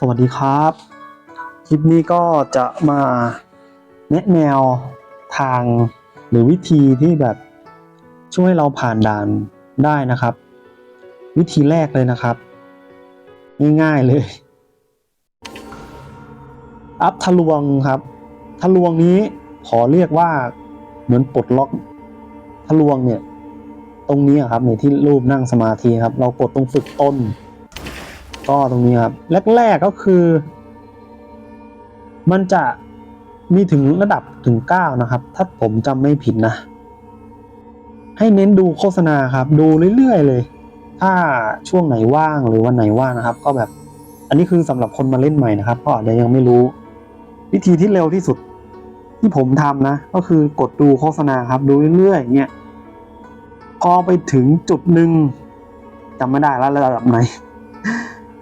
สวัสดีครับ คลิปนี้ก็จะมาแนะแนวทางหรือวิธีที่แบบช่วยเราผ่านด่านได้นะครับ วิธีแรกเลยนะครับ ง่ายๆเลย อัพทะลวงครับทะลวงนี้ขอเรียกว่าเหมือนปลดล็อกทะลวงเนี่ย ตรงนี้ครับในที่รูปนั่งสมาธิครับ เรากดตรงฝึกต้น ก็ตรงนี้ครับแรกๆก็คือ มันจะมีถึงระดับถึงเก้านะครับ ถ้าผมจำไม่ผิดนะ ให้เน้นดูโฆษณาครับ ดูเรื่อยๆเลย ถ้าช่วงไหนว่างหรือวันไหนว่างนะครับ ก็แบบ อันนี้คือสำหรับคนมาเล่นใหม่นะครับก็อาจจะยังไม่รู้ วิธีที่เร็วที่สุดที่ผมทำนะ ก็คือกดดูโฆษณาครับ ดูเรื่อยๆเงี้ยพอไปถึงจุดหนึ่งจำไม่ได้แล้วระดับไหน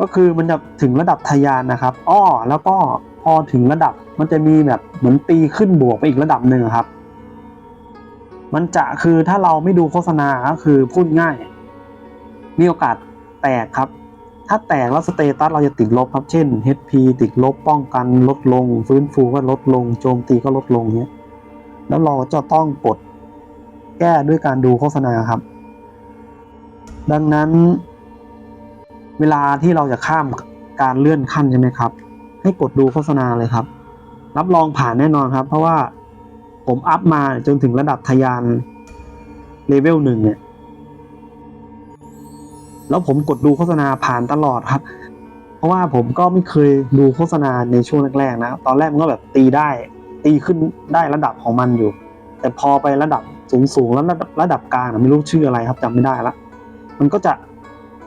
ก็คือมันจะถึงระดับทะยานนะครับอ้อแล้วก็พอถึงระดับมันจะมีแบบเหมือนตีขึ้นบวกไปอีกระดับหนึ่งครับ มันจะคือถ้าเราไม่ดูโฆษณาก็คือพูดง่าย มีโอกาสแตกครับ ถ้าแตกแล้วสเตตัสเราจะติดลบครับ เช่น HP ติดลบป้องกันลดลง ฟื้นฟูก็ลดลง โจมตีก็ลดลงเนี้ย แล้วเราจะต้องกดแก้ด้วยการดูโฆษณาครับ ดังนั้น เวลาที่เราจะข้ามการเลื่อนขั้นใช่ไหมครับ ให้กดดูโฆษณาเลยครับ รับรองผ่านแน่นอนครับ เพราะว่าผมอัพมาจนถึงระดับทะยานเลเวลหนึ่งเนี่ยแล้วผมกดดูโฆษณาผ่านตลอดครับ เพราะว่าผมก็ไม่เคยดูโฆษณาในช่วงแรกๆนะ ตอนแรกมันก็แบบตีได้ ตีขึ้นได้ระดับของมันอยู่ แต่พอไประดับสูงๆแล้วระดับระดับกลางนะไม่รู้ชื่ออะไรครับจำไม่ได้ละ มันก็จะ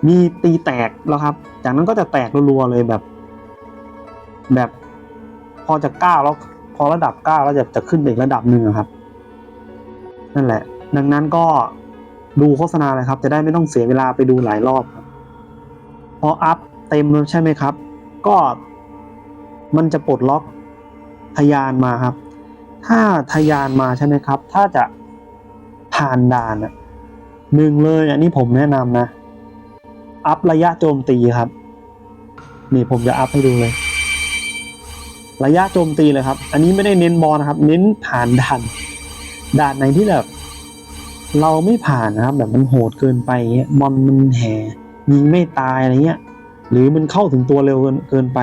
มีตีแตกแล้วครับ จากนั้นก็จะแตกรัวๆเลยแบบ แบบ พอจะก้าวแล้วพอระดับก้าวแล้วจะจะขึ้นไปอีกระดับหนึ่งครับ นั่นแหละ ดังนั้นก็ดูโฆษณาเลยครับ จะได้ไม่ต้องเสียเวลาไปดูหลายรอบครับ พออัพเต็มแล้วใช่ไหมครับ ก็มันจะปลดล็อกทะยานมาครับ ถ้าทะยานมาใช่ไหมครับ ถ้าจะผ่านด่านหนึ่งเลยอันนี้ผมแนะนำนะ อัพระยะโจมตีครับ นี่ผมจะอัพให้ดูเลย ระยะโจมตีเลยครับ อันนี้ไม่ได้เน้นบอลนะครับ เน้นผ่านด่านด่านไหนที่แบบ เราไม่ผ่านนะครับ แบบมันโหดเกินไปเงี้ยมอนมันแห่ยิงไม่ตายอะไรเงี้ย หรือมันเข้าถึงตัวเร็วเกินไป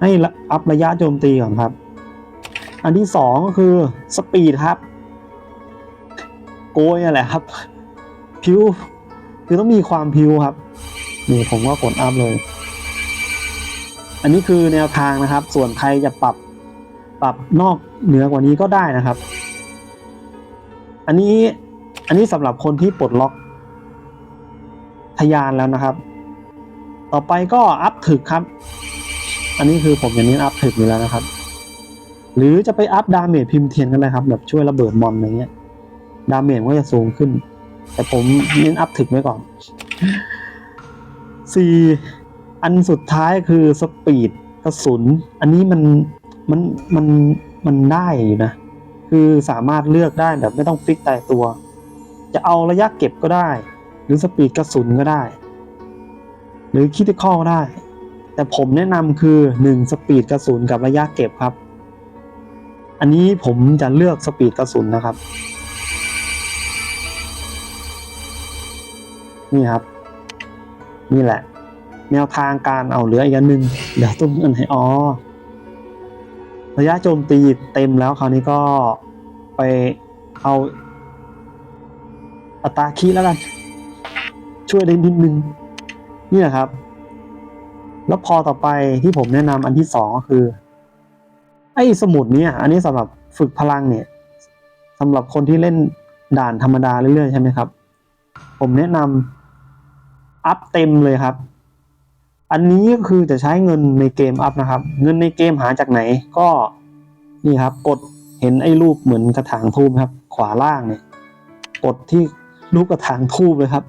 ให้อัพระยะโจมตีก่อนครับ อันที่สองก็คือสปีดครับ โกยนั่นแหละครับ พิวคือต้องมีความพิวครับ นี่ผมก็กดอัพเลย อันนี้คือแนวทางนะครับ ส่วนใครจะปรับปรับนอกเหนือกว่านี้ก็ได้นะครับ อันนี้อันนี้สำหรับคนที่ปลดล็อกทะยานแล้วนะครับ ต่อไปก็อัพถึกครับ อันนี้คือผมอย่างนี้อัพถึกอยู่แล้วนะครับ หรือจะไปอัพดาเมจพิมพ์เทียนกันเลยครับ แบบช่วยระเบิดมอนอะไรเงี้ย ดาเมจก็จะสูงขึ้น แต่ผมเน้นอัพถึกไว้ก่อน สี่อันสุดท้ายคือสปีดกระสุน อันนี้มันมันมันมันได้อยู่นะ คือสามารถเลือกได้แบบไม่ต้องฟิกตายตัว จะเอาระยะเก็บก็ได้ หรือสปีดกระสุนก็ได้ หรือคิดข้อได้ แต่ผมแนะนำคือหนึ่งสปีดกระสุนกับระยะเก็บครับ อันนี้ผมจะเลือกสปีดกระสุนนะครับ นี่ครับ นี่แหละ แนวทางการเอาเหลืออีกอันหนึ่งเดี๋ยวต้องอันไหนอ๋อระยะโจมตีเต็มแล้วคราวนี้ก็ไปเอาอัตราคีแล้วกัน ช่วยได้นิดนึงนี่แหละครับ แล้วพอต่อไปที่ผมแนะนำอันที่สองก็คือ ไอ้สมุดเนี่ย อันนี้สำหรับฝึกพลังเนี่ยสำหรับคนที่เล่นด่านธรรมดาเรื่อยๆใช่ไหมครับ ผมแนะนำ อัพเต็มเลยครับ อันนี้ก็คือจะใช้เงินในเกมอัพนะครับ เงินในเกมหาจากไหนก็นี่ครับ กดเห็นไอ้รูปเหมือนกระถางทูบครับ ขวาล่างเนี่ย กดที่รูปกระถางทูบเลยครับ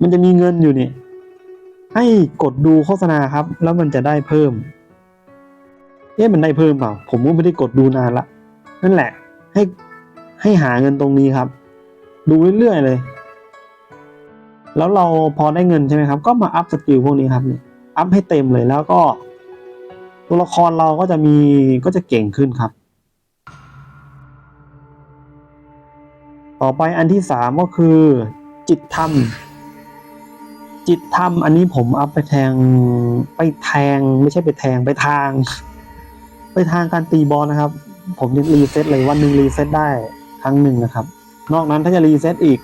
มันจะมีเงินอยู่เนี่ยให้กดดูโฆษณาครับ แล้วมันจะได้เพิ่มเอ๊ะมันได้เพิ่มเปล่า ผมก็ไม่ได้กดดูนานละนั่นแหละ ให้ให้หาเงินตรงนี้ครับ ดูเรื่อยๆเลย แล้วเราพอได้เงินใช่ไหมครับ ก็มาอัพสกิลพวกนี้ครับเนี่ยอัพให้เต็มเลยแล้วก็ ตัวละครเราก็จะมีก็จะเก่งขึ้นครับ ต่อไปอันที่สามก็คือ จิตธรรม จิตธรรมอันนี้ผมเอาไปแทงไปแทงไม่ใช่ไปแทงไปทาง ไปทางการตีบอลนะครับ ผมยังรีเซ็ตเลยวันหนึ่งรีเซ็ตได้ครั้งหนึ่งนะครับ นอกนั้นถ้าจะรีเซ็ตอีก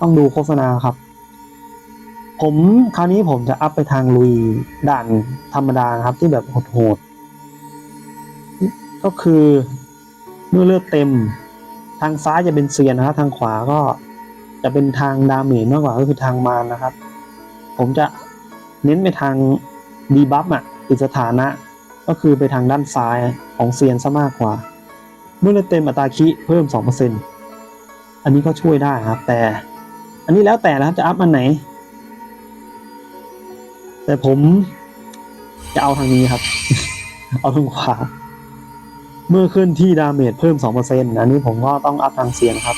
ต้องดูโฆษณาครับ ผมคราวนี้ผมจะอัพไปทางลุยด่านธรรมดาครับที่แบบโหดๆก็คือเมื่อเลือดเต็ม ทางซ้ายจะเป็นเซียนนะครับ ทางขวาก็จะเป็นทางดาเมจมากกว่าก็คือทางมารนะครับ ผมจะเน้นไปทางดีบัฟอะติดสถานะ ก็คือไปทางด้านซ้ายของเซียนซะมากกว่า เมื่อเลือดเต็มอัตราคิเพิ่ม 2%อันนี้ก็ช่วยได้ครับ แต่ อันนี้แล้วแต่นะครับจะอัพอันไหน แต่ผมจะเอาทางนี้ครับ เอาทางขวา เมื่อขึ้นที่ดาเมจเพิ่ม2%อันนี้ผมก็ต้องอัพทางเสียงครับ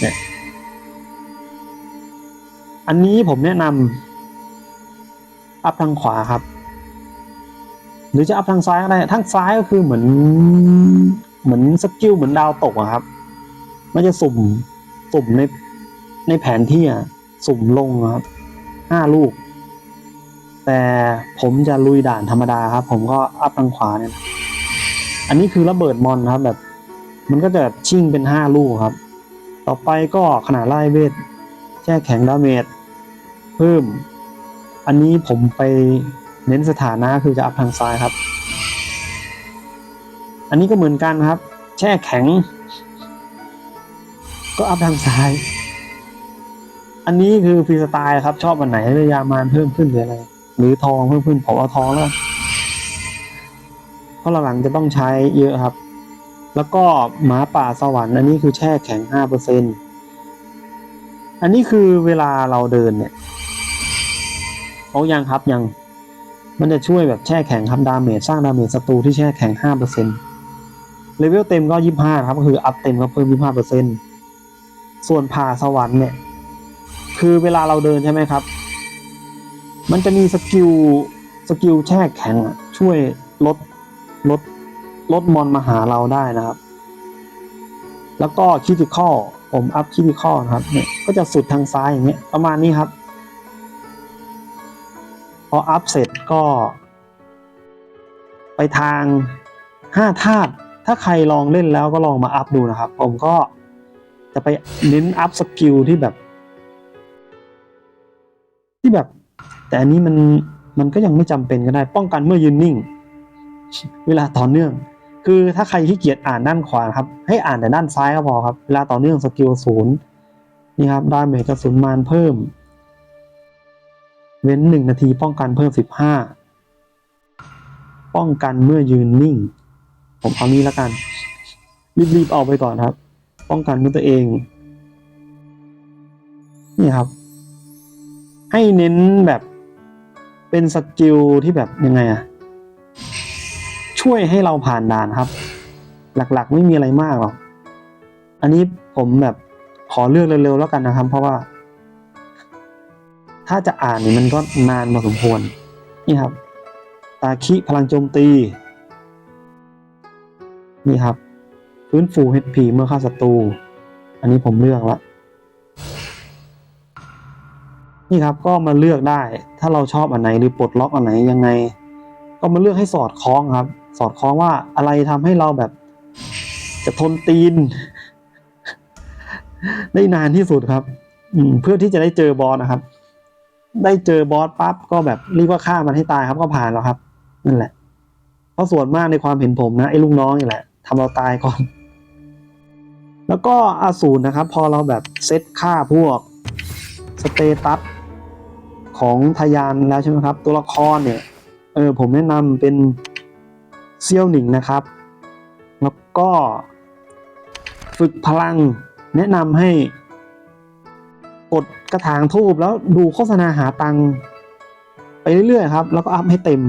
เนี่ย อันนี้ผมแนะนำอัพทางขวาครับ หรือจะอัพทางซ้ายก็ได้ทางซ้ายก็คือเหมือน เหมือนสกิลเหมือนดาวตกอะครับ มันจะสุ่ม สุ่มในในแผนที่อะสุ่มลงครับห้าลูก แต่ผมจะลุยด่านธรรมดาครับ ผมก็อัพทางขวาเนี่ยนะอันนี้คือระเบิดมอนครับแบบ มันก็จะชิ่งเป็นห้าลูกครับ ต่อไปก็ขนาดไล่เวทแช่แข็งดาเมจเพิ่ม อันนี้ผมไปเน้นสถานะคือจะอัพทางซ้ายครับ อันนี้ก็เหมือนกันครับ แช่แข็ง ก็อัพทางซ้าย อันนี้คือฟรีสไตล์ครับ ชอบอันไหนเรือยามานเพิ่มขึ้นหรืออะไร หรือทองเพิ่มขึ้นผมเอาทองแล้วเพราะหลังๆจะต้องใช้เยอะครับ แล้วก็หมาป่าสวรรค์อันนี้คือแช่แข็งห้าเปอร์เซ็นอันนี้คือเวลาเราเดินเนี่ยเอายังครับยังมันจะช่วยแบบแช่แข็งครับดาเมจสร้างดาเมจศัตรูที่แช่แข็งห้าเปอร์เซ็นเลเวลเต็มก็ยี่ห้าครับก็คืออัพเต็มก็เพิ่มยี่ห้าเปอร์เซ็นส่วนผ่าสวรรค์เนี่ย คือเวลาเราเดินใช่ไหมครับ มันจะมีสกิลสกิลแช่แข็งช่วยลดลดลดมอนมาหาเราได้นะครับ แล้วก็คิติคอผมอัพคิติคอนะครับเนี่ยก็จะสุดทางซ้ายอย่างเงี้ยประมาณนี้ครับ พออัพเสร็จก็ ไปทางห้าธาตุถ้าใครลองเล่นแล้วก็ลองมาอัพดูนะครับ ผมก็จะไปเน้นอัพสกิลที่แบบ ที่แบบ แต่อันนี้มันมันก็ยังไม่จำเป็นก็ได้ ป้องกันเมื่อยืนนิ่ง เวลาต่อเนื่อง คือถ้าใครขี้เกียจอ่านด้านขวาครับ ให้อ่านแต่ด้านซ้ายก็พอครับ เวลาต่อเนื่องสกิลศูนย์นี่ครับดาเมจกระสุนมารเพิ่ม เว้นหนึ่งนาทีป้องกันเพิ่มสิบห้าป้องกันเมื่อยืนนิ่ง ผมเอานี้ล้วกัน รีบๆเอาไปก่อนครับ ป้องกันเมื่อตัวเอง นี่ครับ ให้เน้นแบบ เป็นสกิลที่แบบยังไงอะช่วยให้เราผ่านด่านครับ หลักๆ ไม่มีอะไรมากหรอก อันนี้ผมแบบขอเลือกเร็วๆแล้วกันนะครับ เพราะว่า ถ้าจะอ่านนี่มันก็นานพอสมควรนี่ครับ ตาคิพลังโจมตี นี่ครับ ฟื้นฟู HP เมื่อฆ่าศัตรู อันนี้ผมเลือกล้ว นี่ครับก็มาเลือกได้ ถ้าเราชอบอันไหนหรือปลดล็อกอันไหนยังไง ก็มาเลือกให้สอดคล้องครับ สอดคล้องว่าอะไรทำให้เราแบบ จะทนตีน ได้นานที่สุดครับอืเพื่อที่จะได้เจอบอสนะครับ ได้เจอบอสปั๊บก็แบบรีบว่าฆ่ามันให้ตายครับก็ผ่านแล้วครับนั่นแหละเพราะส่วนมากในความเห็นผมนะไอ้ลูกน้องนี่แหละทำเราตายก่อน แล้วก็อาสูรนะครับ พอเราแบบเซตค่าพวกสเตตัส ของทายานแล้วใช่ไหมครับ ตัวละครเนี่ยเออผมแนะนำเป็นเซี่ยวหนิงนะครับ แล้วก็ฝึกพลังแนะนำให้กดกระถางทูบแล้วดูโฆษณาหาตังค์ไปเรื่อยๆครับ แล้วก็อัพให้เต็ม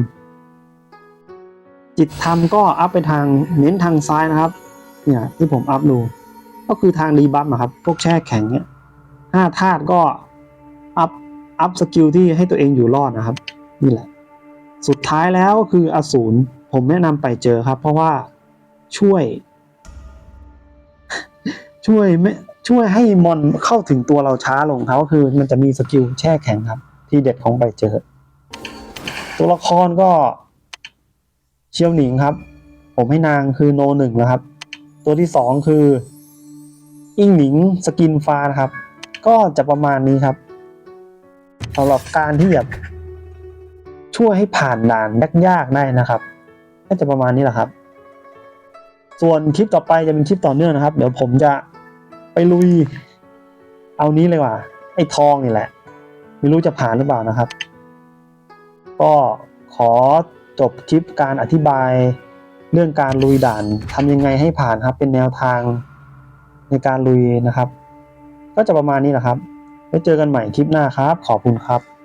จิตธรรมก็อัพไปทางเน้นทางซ้ายนะครับ เนี่ยที่ผมอัพดู ก็คือทางรีบัฟอะครับ พวกแช่แข็งเนี่ยห้าธาตุก็อัพ อัพสกิลที่ให้ตัวเองอยู่รอดนะครับ นี่แหละ สุดท้ายแล้วก็คืออสูรผมแนะนำไปเจอครับ เพราะว่าช่วย ช่วยไม่ช่วยให้มอนเข้าถึงตัวเราช้าลงครับก็คือมันจะมีสกิลแช่แข็งครับ ที่เด็ดของไปเจอ ตัวละครก็ เชียวหนิงครับ ผมให้นางคือโนหนึ่งนะครับ ตัวที่สองคือ อิงหนิงสกินฟ้านะครับ ก็จะประมาณนี้ครับ สำหรับการที่แบบช่วยให้ผ่านด่านยากๆได้นะครับก็จะประมาณนี้แหละครับ ส่วนคลิปต่อไปจะเป็นคลิปต่อเนื่องนะครับ เดี๋ยวผมจะไปลุย เอานี้เลยว่าไอ้ทองนี่แหละ ไม่รู้จะผ่านหรือเปล่านะครับ ก็ขอจบคลิปการอธิบายเรื่องการลุยด่านทำยังไงให้ผ่านครับ เป็นแนวทางในการลุยนะครับ ก็จะประมาณนี้แหละครับ ไว้เจอกันใหม่คลิปหน้าครับ ขอบคุณครับ